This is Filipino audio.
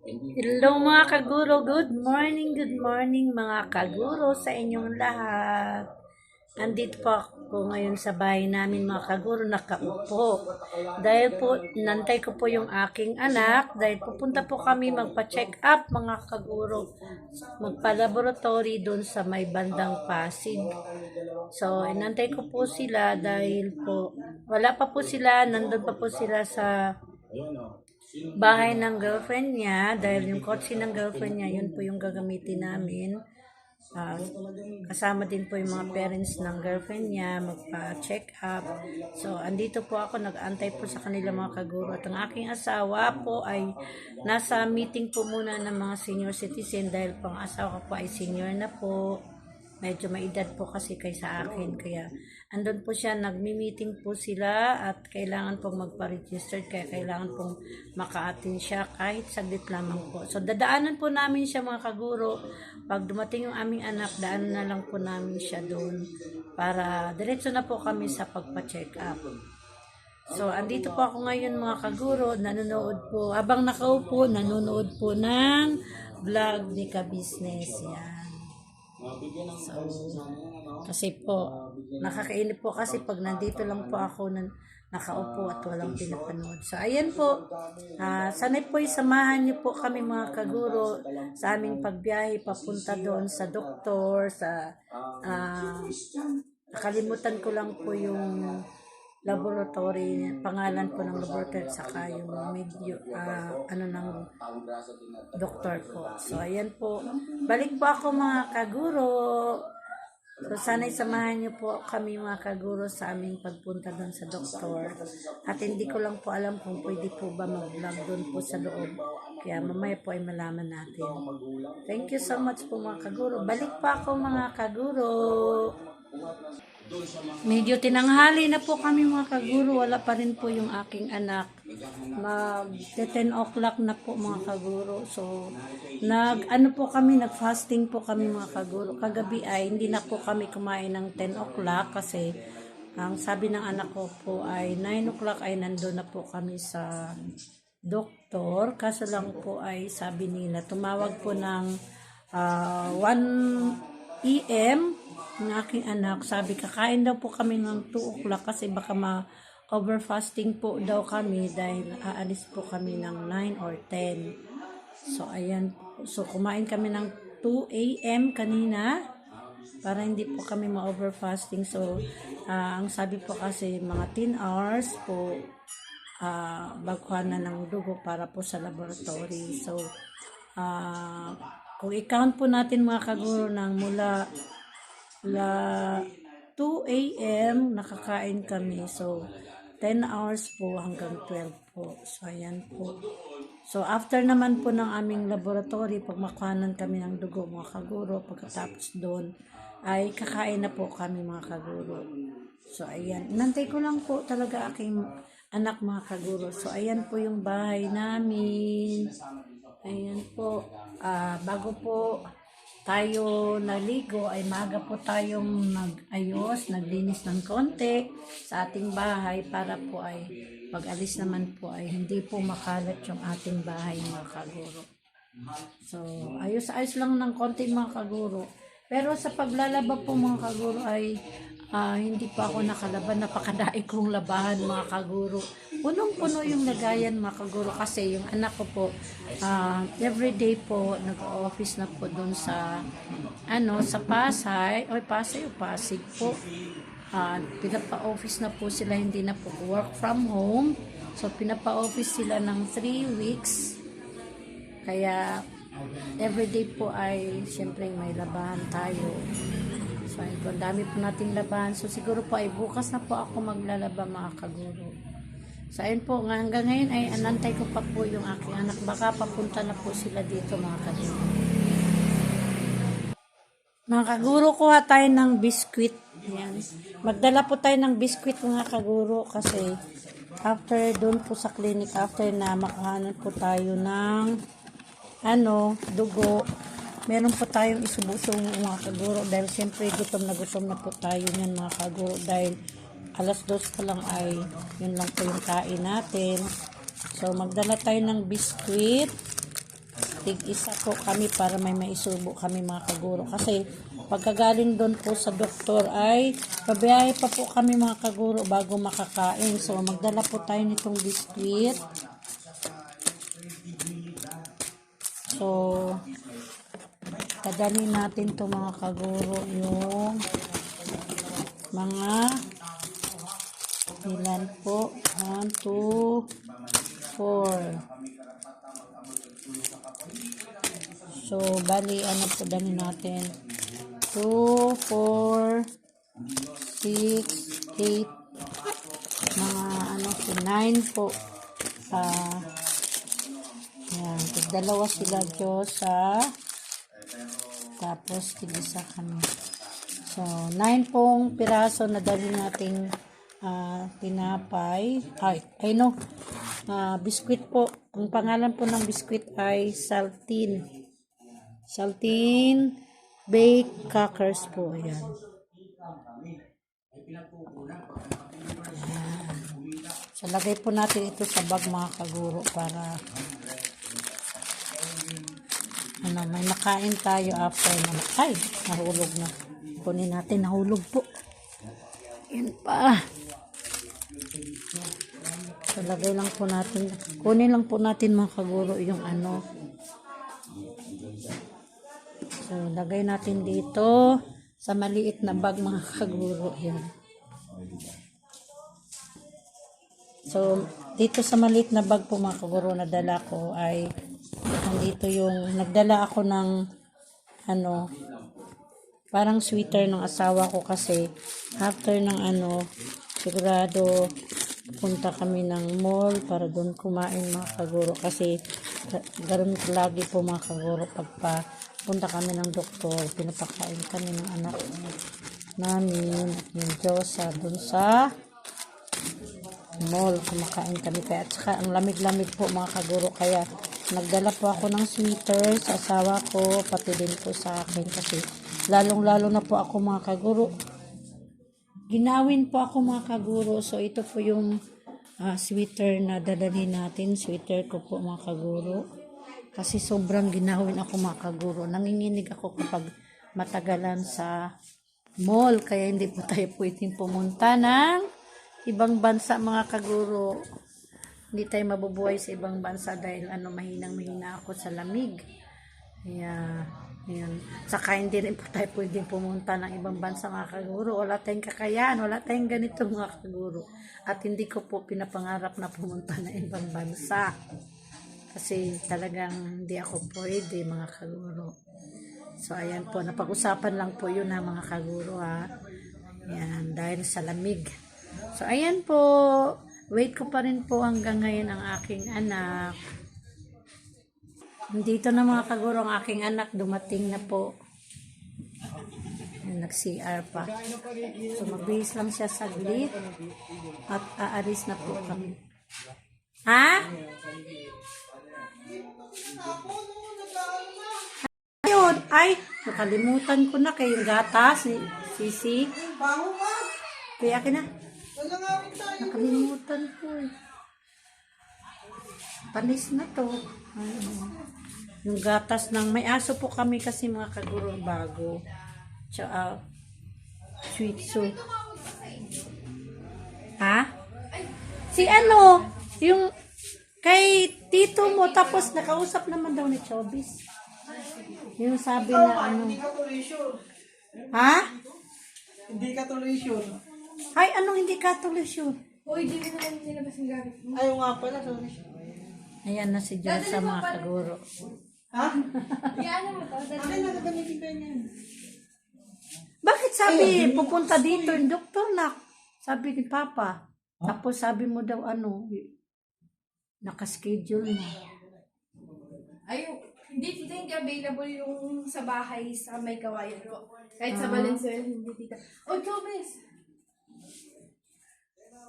Hello mga kaguro, good morning, good morning mga kaguro sa inyong lahat. Andito po ako ngayon sa bahay namin mga kaguro, nakaupo. Dahil po, nantay ko po yung aking anak, dahil pupunta po kami magpa-check up mga kaguro. Magpa-laboratory doon sa may bandang Pasig. So, inantay ko po sila dahil po, wala pa po sila, nandun pa po sila sa bahay ng girlfriend niya dahil yung kotse ng girlfriend niya yun po yung gagamitin namin. Ah, kasama din po yung mga parents ng girlfriend niya magpa-check up. So andito po ako nag-antay po sa kanila mga kaguro at ang aking asawa po ay nasa meeting po muna ng mga senior citizen dahil po ang asawa ko po ay senior na po medyo may edad po kasi kay sa akin. Kaya andun po siya nagmi-meeting po sila at kailangan pong magpa-register kaya kailangan pong maka-attend siya kahit saglit lamang po. So dadaanan po namin siya mga kaguro. Pag dumating yung aming anak daan na lang po namin siya doon para diretso na po kami sa pagpa-check up So, andito po ako ngayon mga kaguro, nanonood po, habang nakaupo, nanonood po ng vlog ni Ka-Business. Yan. So, kasi po, nakakainip po kasi pag nandito lang po ako nan nakaupo at walang pinapanood. So, ayan po. Ah, sanay po samahan niyo po kami mga kaguro sa aming pagbiyahe papunta doon sa doktor, sa ah, nakalimutan ko lang po yung laboratory, pangalan po ng laboratory at saka yung medyo, ah, ano ng doktor po. So, ayan po. Balik po ako mga kaguro. So, sana'y samahan niyo po kami mga kaguro sa aming pagpunta doon sa doktor. At hindi ko lang po alam kung pwede po ba mag-vlog doon po sa loob. Kaya mamaya po ay malaman natin. Thank you so much po mga kaguro. Balik pa ako mga kaguro. Medyo tinanghali na po kami mga kaguro. Wala pa rin po yung aking anak. Mag 10 o'clock na po mga kaguro. So, nag ano po kami, nag fasting po kami mga kaguro. Kagabi ay hindi na po kami kumain ng 10 o'clock kasi ang sabi ng anak ko po ay 9 o'clock ay nandun na po kami sa doktor. Kaso lang po ay sabi nila, tumawag po ng ah, 1 EM ng aking anak. Sabi, kakain daw po kami ng 2 o'clock kasi baka ma overfasting po daw kami dahil aalis po kami ng 9 or 10. So, ayan. So, kumain kami ng 2 a.m. kanina para hindi po kami ma-overfasting. So, ah, ang sabi po kasi mga 10 hours po uh, bagkuhan na ng dugo para po sa laboratory. So, ah, kung i-count po natin mga kaguro ng mula la 2 a.m. nakakain kami. So, 10 hours po hanggang 12 po. So, ayan po. So, after naman po ng aming laboratory, pag makuhanan kami ng dugo mga kaguro, pagkatapos doon, ay kakain na po kami mga kaguro. So, ayan. Nantay ko lang po talaga aking anak mga kaguro. So, ayan po yung bahay namin. Ayan po. Ah, bago po tayo naligo ay maaga po tayong nag-ayos, naglinis ng konti sa ating bahay para po ay pag-alis naman po ay hindi po makalat yung ating bahay mga kaguro. So, ayos-ayos lang ng konti mga kaguro. Pero sa paglalaba po mga kaguro ay ah, hindi pa ako nakalaban. Napakadaig kong labahan mga kaguro. Punong-puno yung lagayan mga kaguro kasi yung anak ko po ah, everyday po nag-office na po doon sa ano sa Pasay. Oy, Pasay o Pasig po. Ah, pinapa-office na po sila, hindi na po work from home. So, pinapa-office sila ng 3 weeks. Kaya, everyday po ay, siyempre, may labahan tayo. So, po, ang dami po nating labahan. So, siguro po ay bukas na po ako maglalaba mga kaguro. So, ayun po, hanggang ngayon ay anantay ko pa po yung aking anak. Baka papunta na po sila dito mga kaguro. Mga kaguro, kuha tayo ng biskwit. Ayan. Magdala po tayo ng biskwit mga kaguro kasi after doon po sa clinic, after na makahanan po tayo ng ano, dugo, meron po tayong isubusong mga kaguro dahil siyempre gutom na gutom na po tayo niyan mga kaguro dahil alas dos pa lang ay yun lang po yung kain natin. So magdala tayo ng biskwit tig-isa po kami para may maisubo kami mga kaguro. Kasi pagkagaling doon po sa doktor ay pabiyahe pa po kami mga kaguro bago makakain. So magdala po tayo nitong biskwit. So kadali natin to mga kaguro yung mga ilan po 1, 2, 4 So, bali, ano po dami natin? 2, 4, 6, 8, mga ano po, 9 po. Ah, yan. Dalawa sila Diyosa. Tapos, tigisa kami. So, 9 pong piraso na dali nating ah, tinapay. Ay, ay no. Ah, biskwit po. Ang pangalan po ng biskwit ay Saltine. Saltine baked crackers po. Ayan. Ayan. So, lagay po natin ito sa bag mga kaguro para ano, may makain tayo after na ay, nahulog na. Kunin natin, nahulog po. Yan pa. So, lagay lang po natin. Kunin lang po natin mga kaguro yung ano. So, lagay natin dito sa maliit na bag mga kaguro. Yan. So, dito sa maliit na bag po mga kaguro na dala ko ay nandito yung nagdala ako ng ano parang sweater ng asawa ko kasi after ng ano sigurado punta kami ng mall para doon kumain mga kaguro kasi ga- ganun lagi po mga kaguro pagpa punta kami ng doktor. Pinapakain kami ng anak namin at yung Diyosa doon sa mall. Kumakain kami. Kaya at saka ang lamig-lamig po mga kaguro. Kaya nagdala po ako ng sweater sa asawa ko pati din po sa akin kasi lalong lalo na po ako mga kaguro. Ginawin po ako mga kaguro. So ito po yung ah, sweater na dadalhin natin. Sweater ko po mga kaguro. Kasi sobrang ginawin ako mga kaguro. Nanginginig ako kapag matagalan sa mall. Kaya hindi po tayo pwedeng pumunta ng ibang bansa mga kaguro hindi tayo mabubuhay sa ibang bansa dahil ano mahinang mahina ako sa lamig kaya yun. Saka hindi rin po tayo pwedeng pumunta ng ibang bansa mga kaguro. Wala tayong kakayahan, wala tayong ganito mga kaguro. At hindi ko po pinapangarap na pumunta ng ibang bansa. Kasi talagang hindi ako pwede mga kaguro. So ayan po, napag-usapan lang po yun ha mga kaguro ha. Yan, dahil sa lamig. So ayan po, wait ko pa rin po hanggang ngayon ang aking anak. Dito na mga kaguro ang aking anak, dumating na po. Nag-CR pa. So magbihis lang siya saglit at aaris na po kami. Ha? Ayun, ay, nakalimutan ko na kay yung gatas ni Sisi. Kaya akin na, Wala nga rin tayo. nakalimutan ko eh. Panis na to. Ay, oh. yung gatas ng, may aso po kami kasi mga kaguro bago. Tsaka, sweet soup. Ha? Si ano, yung kay tito mo, tapos nakausap naman daw ni Chobis. Yung sabi na ano, ha? Hindi ka tuloy sure. Ay, anong hindi katolisyon? Uy, di mo naman nilabas yung gamit mo. Ayaw nga pala, sorry. Ayan na si Diyos sa mga kaguro. Ha? Iyan mo to. Akin na gagamitin ko yan. Bakit sabi, pupunta dito yung doktor na? Sabi ni Papa. Tapos sabi mo daw ano, nakaschedule na. Ay, hindi tita hindi available yung sa bahay sa may kawayan. Kahit sa Valenzuela, hindi tita. Oh, Chobes!